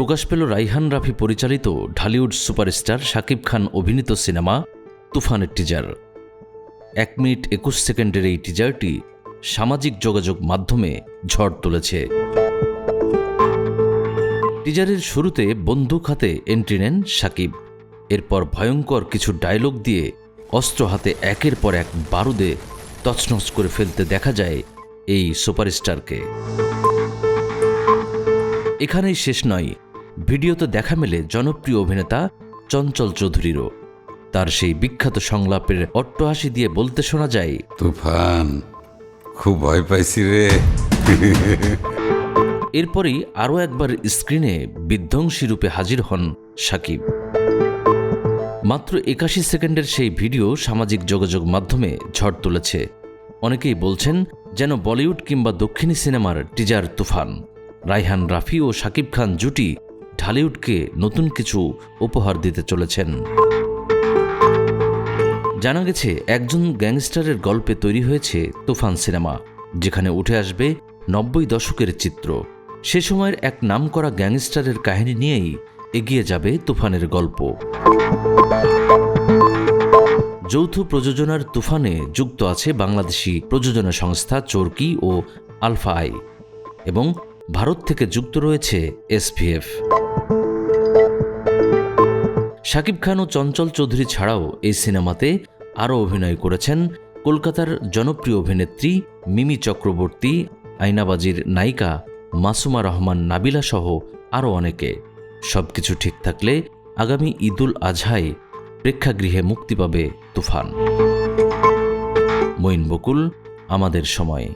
প্রকাশ পেল রাইহান রাফি পরিচালিত ঢালিউড সুপারস্টার শাকিব খান অভিনীত সিনেমা তুফানের টিজার এক মিনিট একুশ সেকেন্ডের এই টিজারটি সামাজিক যোগাযোগ মাধ্যমে ঝড় তুলেছে। টিজারের শুরুতে বন্দুক হাতে এন্ট্রি নেন সাকিব এরপর ভয়ঙ্কর কিছু ডায়লগ দিয়ে অস্ত্র হাতে একের পর এক বারুদে তছনছ করে ফেলতে দেখা যায় এই সুপারস্টারকে। এখানেই শেষ নয় ভিডিওতে দেখা মেলে জনপ্রিয় অভিনেতা চঞ্চল চৌধুরীরও। তার সেই বিখ্যাত সংলাপের অট্টহাসি দিয়ে বলতে শোনা যায় তুফান খুব ভয় পাইছি রে। এরপরই আরও একবার স্ক্রিনে বিধ্বংসী রূপে হাজির হন সাকিব। মাত্র একাশি সেকেন্ডের সেই ভিডিও সামাজিক যোগাযোগ মাধ্যমে ঝড় তুলেছে। অনেকেই বলছেন যেন বলিউড কিংবা দক্ষিণী সিনেমার টিজার তুফান। রাইহান রাফি ও সাকিব খান জুটি ঢালিউডকে নতুন কিছু উপহার দিতে চলেছেন। জানা গেছে, একজন গ্যাংস্টারের গল্পে তৈরি হয়েছে তুফান সিনেমা, যেখানে উঠে আসবে নব্বই দশকের চিত্র। সে সময়ের এক নামকরা গ্যাংস্টারের কাহিনী নিয়েই এগিয়ে যাবে তুফানের গল্প। যৌথ প্রযোজনার তুফানে যুক্ত আছে বাংলাদেশি প্রযোজনা সংস্থা চরকি ও আলফা আই এবং ভারত থেকে যুক্ত রয়েছে এসপিএফ শাকিব খান ও চঞ্চল চৌধুরী ছাড়াও এই সিনেমাতে আরও অভিনয় করেছেন কলকাতার জনপ্রিয় অভিনেত্রী মিমি চক্রবর্তী, আইনাবাজির নায়িকা মাসুমা রহমান নাবিলা সহ আরও অনেকে। সবকিছু ঠিক থাকলে আগামী ঈদুল আজহায় প্রেক্ষাগৃহে মুক্তি পাবে তুফান। মঈন বকুল, আমাদের সময়।